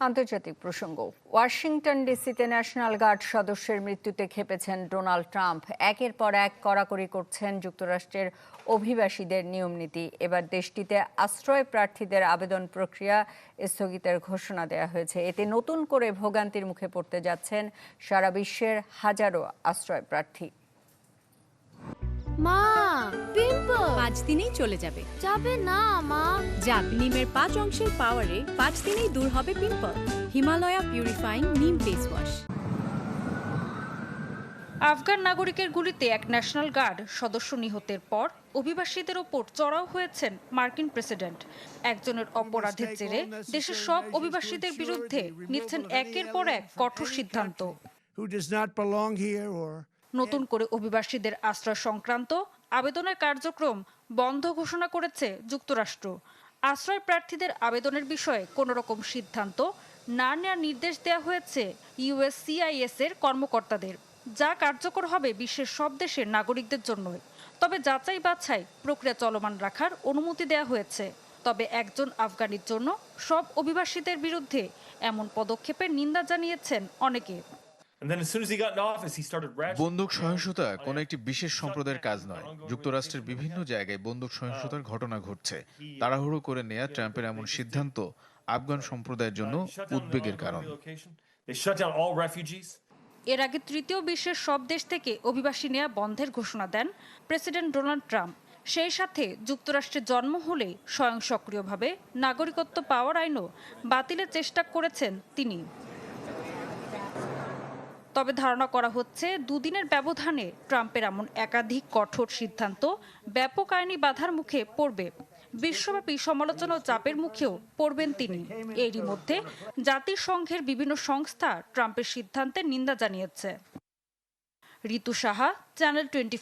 আন্তর্জাতিক প্রসঙ্গ। Washington ডিসিতে national guard সদস্যের মৃত্যুতে খেপেছেন ডোনাল্ড ট্রাম্প। একের পর এক কড়াকড়ি করছেন যুক্তরাষ্ট্রের অভিবাসীদের নিয়ম নীতি। এবার দেশটিতে আশ্রয় প্রার্থীদের আবেদন প্রক্রিয়া স্থগিতের ঘোষণা দেওয়া হয়েছে। এতে নতুন করে ভোগান্তির মুখে পড়তে যাচ্ছেন সারা বিশ্বের হাজারো আশ্রয় প্রার্থী। মা! পাঁচ দিনেই চলে যাবে। যাবে না মা। যাক নিমের পাঁচ অংশের পাওয়ারে পাঁচ দিনেই দূর হবে pimple. Himalaya purifying neem face wash Afghan নাগরিকের গুলিতে এক ন্যাশনাল গার্ড সদস্য নিহতের পর অভিবাসীদের ওপর চড়াও হয়েছেন মার্কিন প্রেসিডেন্ট। একজনের অপরাধের জেরে দেশের সব অভিবাসীদের বিরুদ্ধে নিচ্ছেন একের পর এক কঠোর সিদ্ধান্ত। নতুন করে অভিবাসীদের আশ্রয় সংক্রান্ত আবেদনের কার্যক্রম বন্ধ ঘোষণা করেছে যুক্তরাষ্ট্র। আশ্রয় প্রার্থীদের আবেদনের বিষয়ে কোনো রকম সিদ্ধান্ত না নেওয়ার নির্দেশ দেওয়া হয়েছে ইউএসসিআইএস এর কর্মকর্তাদের, যা কার্যকর হবে বিশ্বের সব দেশের নাগরিকদের জন্য তবে যাচাই বাছাই প্রক্রিয়া চলমান রাখার অনুমতি দেওয়া হয়েছে। তবে একজন আফগানির জন্য সব অভিবাসীদের বিরুদ্ধে এমন পদক্ষেপের নিন্দা জানিয়েছেন অনেকে। And then as soon as he got in office, he started ratcheting বন্দুক সহিংসতা কোনো একটি বিশেষ সম্প্রদায়ের কাজ নয়। যুক্তরাষ্ট্রের বিভিন্ন জায়গায় বন্দুক সহিংসতার ঘটনা ঘটছে। তাড়াহুড়ো করে নেয়া ট্রাম্পের এমন সিদ্ধান্ত আফগান সম্প্রদায়ের জন্য উদ্বেগের কারণ. এর আগে তৃতীয় বিশ্বের সব দেশ থেকে অভিবাসী নেয়া বন্ধের ঘোষণা দেন প্রেসিডেন্ট ডোনাল্ড ট্রাম্প। সেই সাথে যুক্তরাষ্ট্রে জন্ম হলে স্বয়ং সক্রিয়ভাবে নাগরিকত্ব পাওয়ার আইনও বাতিলের চেষ্টা করেছেন তিনি। তবে ধারণা করা হচ্ছে দুদিনের ব্যবধানে ট্রাম্পের এমন একাধিক কঠোর সিদ্ধান্ত ব্যাপক আইনি বাধার মুখে পড়বে। বিশ্বব্যাপী সমালোচনা ও চাপের মুখেও পড়বেন তিনি। এরই মধ্যে জাতিসংঘের বিভিন্ন সংস্থা ট্রাম্পের সিদ্ধান্তের নিন্দা জানিয়েছে। ঋতু সাহা চ্যানেল টোয়েন্টি